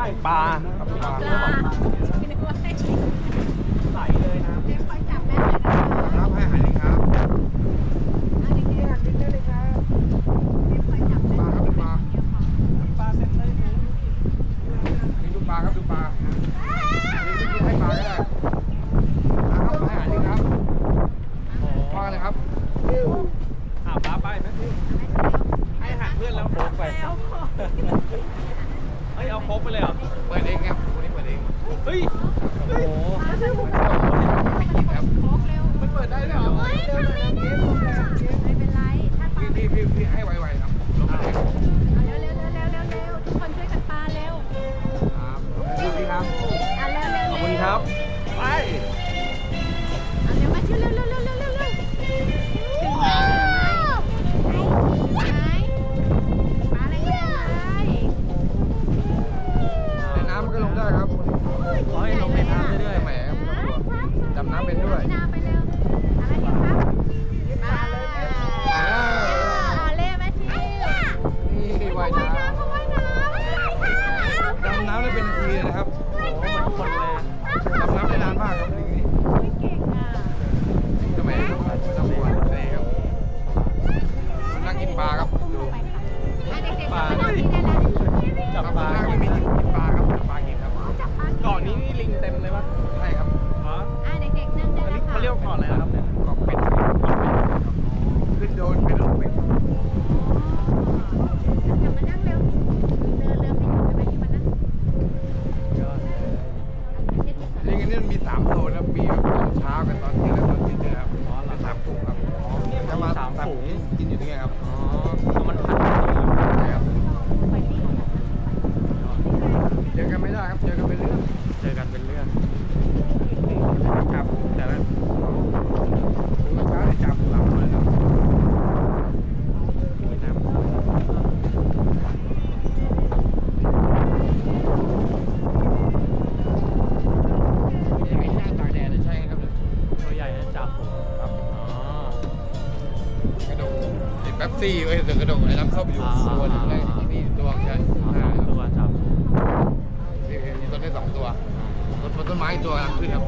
ไม่ปลาครับปลาปลาใสเลยนะเดี๋ยวคอยจับแม่หน่อยนะครับให้อาหารลิงครับอันนี้เดี๋ยวคอยจับปแม่ลาครับดูปลาปลาเส้นเลยลิงดูปลาครับดูปลาลิงไม่กินให้ปลาก็ได้ครับให้อาหารลิงครับปลาเลยครับอ่าปลาไปไหมให้หารเพื่อนแล้วโคกไป เอาของเฮ้ยเอาโคกไปเลยเหรอ เปิดเองครับคนนี้เปิดเอง เฮ้ย โอ้โห ครับโอ้โหมันคนเลยดำน้ำได้นานมากครับลิงนี่ไม่เก่งอะทำไมไม่ต้องกลัวนี่ครับมันนั่งกินปลาครับดูปค่ะอะเด็กๆมานั่งนี่ได้แล้วจับปลาข้างไม่มีกินปลาครับจับปลากินครับจับปลาเกาะนี้นี่ลิงเต็มเลยปะใช่ครับอ๋อเด็กๆนั่งได้อันแล้วค่ะเขาเรียกว่าเกาะอะไรนะครับเนี่ยเกาะเป็ดขึ้นโดนเป็นลูกเป็ด อก่อนลิงอันนี้มันมีสามโซนครับมีแบบตอนเช้ากับตอนเที่ยงและตอนเย็นด้วยครับเป็นสามกลุ่มครับเนี่ยมันมีสามฝูงกินอยู่ที่ไงครับอ๋อคือมันพันกันอยู่ใช่ครับไปที่เจอกันไม่ได้ครับเจอกันเป็นเรื่องเจอกันเป็นเรื่องครับแต่ละ แป๊บซี่เอ้ยแต่กระดกไอ้น้ำส้มอยู่ตัวหนึงเลยนี่ตัวใช่อ๋อห้าสองตัวจับต้นได้สองตัวต้นต้นไม้อีกตัวกำลังขึ้นครับฝั่งไหนครับ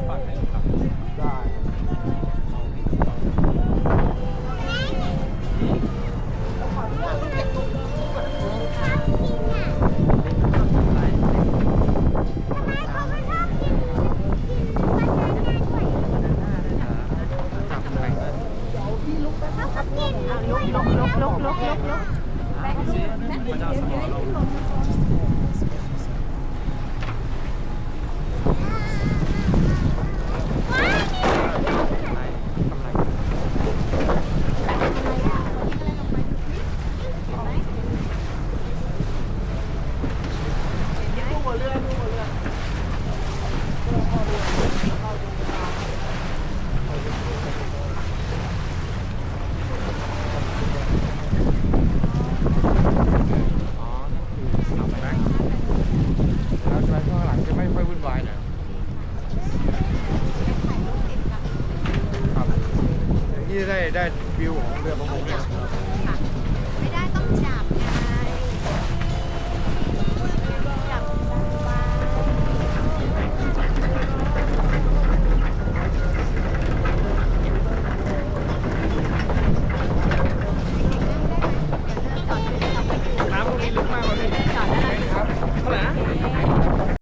ลุกลุกลุกลุกลุกลุกลุกแม่ชีแม่ชี มันจะเอาสมองเรา อะไรทำอะไรอ๋อ นั่นคือเสาแบงค์ แล้วจะไปข้างหลังจะไม่ ค่อยวุ่นวายหน่อยครับอย่างนี้ได้ได้วิวของเรือประมงเนี่ย